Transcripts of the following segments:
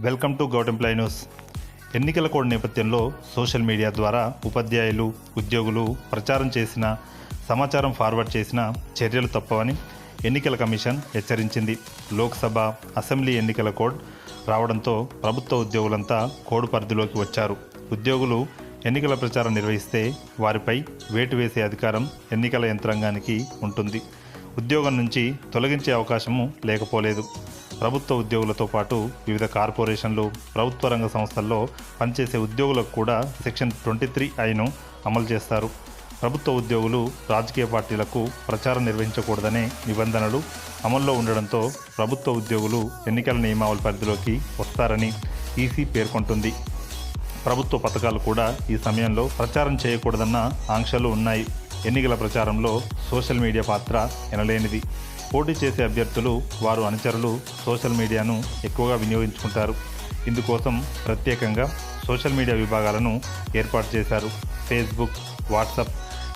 Welcome to govt employ news. ఎన్నికల code నేపథ్యంలో social media ద్వారా ఉపాధ్యాయులు ఉద్యోగులు ప్రచారం చేసిన సమాచారం ఫార్వర్డ్ చేసిన చర్యలు తప్పవని ఎన్నికల కమిషన్ హెచ్చరించింది. లోక్సభ అసెంబ్లీ ఎన్నికల కోడ్ రావడంతో ప్రభుత్వ ఉద్యోగులంతా కోడ్ పరిధిలోకి వచ్చారు. ఉద్యోగులు ఎన్నికల ప్రచారం నిర్వహిస్తే వారిపై వేటు వేసే అధికారం ఎన్నికల యంత్రాంగానికి ఉంటుంది. ఉద్యోగం నుంచి తొలగించే అవకాశము లేకపోలేదు. ప్రభుత్వ ఉద్యోగులతో పాటు వివిధ కార్పొరేషన్లు ప్రభుత్వ రంగ సంస్థల్లో పనిచేసే ఉద్యోగులకు కూడా సెక్షన్ ట్వంటీ త్రీ ఐను అమలు చేస్తారు. ప్రభుత్వ ఉద్యోగులు రాజకీయ పార్టీలకు ప్రచారం నిర్వహించకూడదనే నిబంధనలు అమల్లో ఉండడంతో ప్రభుత్వ ఉద్యోగులు ఎన్నికల నియమావళి పరిధిలోకి వస్తారని ఈసీ పేర్కొంటుంది. ప్రభుత్వ పథకాలు కూడా ఈ సమయంలో ప్రచారం చేయకూడదన్న ఆంక్షలు ఉన్నాయి. ఎన్నికల ప్రచారంలో సోషల్ మీడియా పాత్ర ఎనలేనిది. పోటీ చేసే అభ్యర్థులు వారు అనుచరులు సోషల్ మీడియాను ఎక్కువగా వినియోగించుకుంటారు. ఇందుకోసం ప్రత్యేకంగా సోషల్ మీడియా విభాగాలను ఏర్పాటు చేశారు. ఫేస్బుక్ వాట్సాప్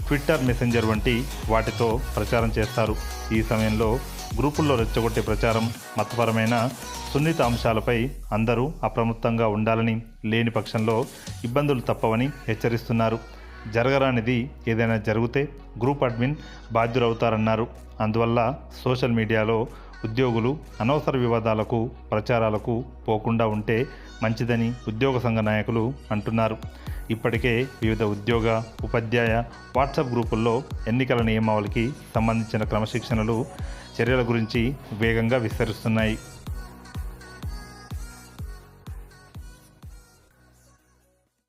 ట్విట్టర్ మెసెంజర్ వంటి వాటితో ప్రచారం చేస్తారు. ఈ సమయంలో గ్రూపుల్లో రెచ్చగొట్టే ప్రచారం మతపరమైన సున్నిత అంశాలపై అందరూ అప్రమత్తంగా ఉండాలని లేని పక్షంలో ఇబ్బందులు తప్పవని హెచ్చరిస్తున్నారు. జరగరానిది ఏదైనా జరిగితే గ్రూప్ అడ్మిన్ బాధ్యులవుతారన్నారు. అందువల్ల సోషల్ మీడియాలో ఉద్యోగులు అనవసర వివాదాలకు ప్రచారాలకు పోకుండా ఉంటే మంచిదని ఉద్యోగ సంఘ నాయకులు అంటున్నారు. ఇప్పటికే వివిధ ఉద్యోగ ఉపాధ్యాయ వాట్సాప్ గ్రూపుల్లో ఎన్నికల నియమావళికి సంబంధించిన క్రమశిక్షణలు చర్యల గురించి వేగంగా విస్తరిస్తున్నాయి.